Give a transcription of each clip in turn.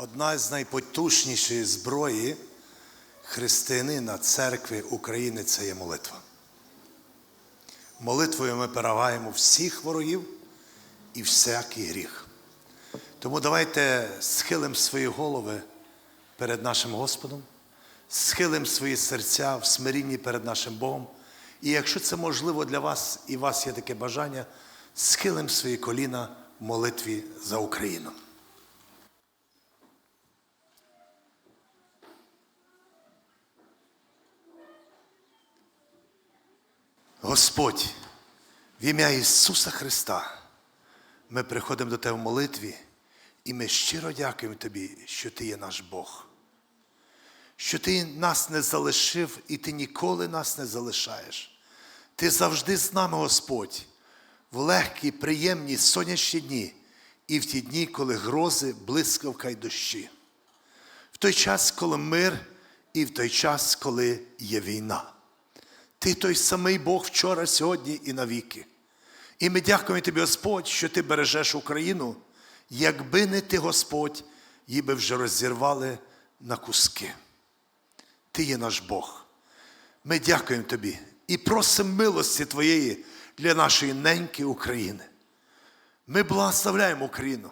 Одна з найпотужнішої зброї християнина церкви України це є молитва. Молитвою ми перегаємо всіх ворогів і всякий гріх. Тому давайте схилимо свої голови перед нашим Господом, схилимо свої серця в смирінні перед нашим Богом. І якщо це можливо для вас і у вас є таке бажання, схилимо свої коліна в молитві за Україну. Господь, в ім'я Ісуса Христа, ми приходимо до Тебе в молитві, і ми щиро дякуємо Тобі, що Ти є наш Бог, що Ти нас не залишив і Ти ніколи нас не залишаєш. Ти завжди з нами, Господь, в легкі, приємні сонячні дні і в ті дні, коли грози, блискавка й дощі. В той час, коли мир, і в той час, коли є війна. Ти той самий Бог вчора, сьогодні і навіки. І ми дякуємо тобі, Господь, що ти бережеш Україну. Якби не ти, Господь, її би вже розірвали на куски. Ти є наш Бог. Ми дякуємо тобі і просимо милості Твоєї для нашої неньки України. Ми благословляємо Україну.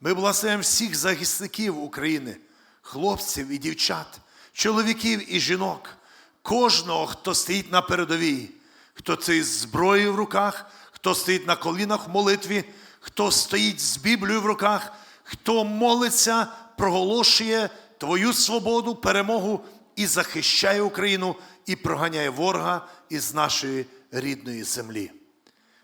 Ми благословляємо всіх захисників України, хлопців і дівчат, чоловіків і жінок, кожного, хто стоїть на передовій, хто стоїть з зброєю в руках, хто стоїть на колінах в молитві, хто стоїть з Біблією в руках, хто молиться, проголошує Твою свободу, перемогу і захищає Україну і проганяє ворога із нашої рідної землі.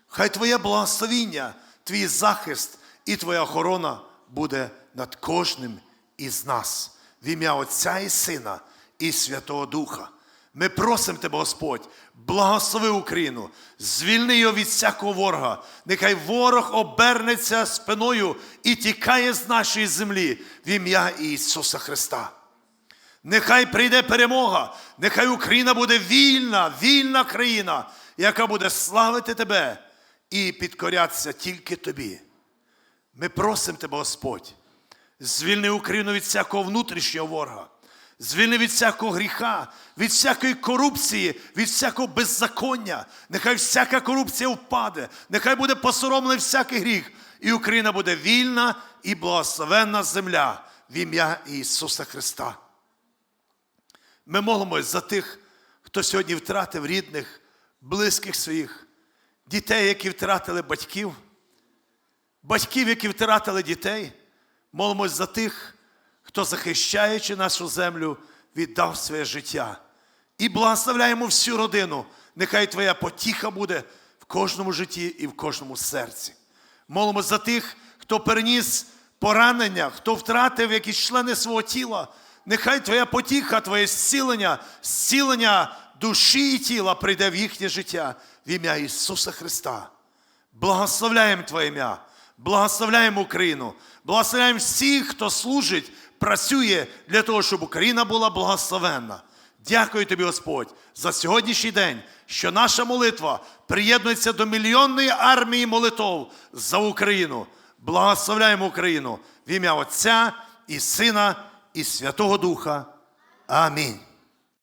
Хай Твоє благословіння, Твій захист і Твоя охорона буде над кожним із нас. В ім'я Отця і Сина і Святого Духа. Ми просимо Тебе, Господь, благослови Україну, звільни його від всякого ворога. Нехай ворог обернеться спиною і тікає з нашої землі в ім'я Ісуса Христа. Нехай прийде перемога, нехай Україна буде вільна, вільна країна, яка буде славити Тебе і підкорятися тільки Тобі. Ми просимо Тебе, Господь, звільни Україну від всякого внутрішнього ворога, звільни від всякого гріха, від всякої корупції, від всякого беззаконня. Нехай всяка корупція впаде, нехай буде посоромлений всякий гріх, і Україна буде вільна і благословенна земля в ім'я Ісуса Христа. Ми молимось за тих, хто сьогодні втратив рідних, близьких своїх, дітей, які втратили батьків, батьків, які втратили дітей. Молимось за тих, хто, захищаючи нашу землю, віддав своє життя. І благословляємо всю родину. Нехай Твоя потіха буде в кожному житті і в кожному серці. Молимось за тих, хто переніс поранення, хто втратив якісь члени свого тіла. Нехай Твоя потіха, Твоє зцілення, зцілення душі і тіла прийде в їхнє життя в ім'я Ісуса Христа. Благословляємо Твоє ім'я, благословляємо Україну, благословляємо всіх, хто служить, працює для того, щоб Україна була благословенна. Дякую тобі, Господь, за сьогоднішній день, що наша молитва приєднується до мільйонної армії молитов за Україну. Благословляємо Україну в ім'я Отця і Сина і Святого Духа. Амінь.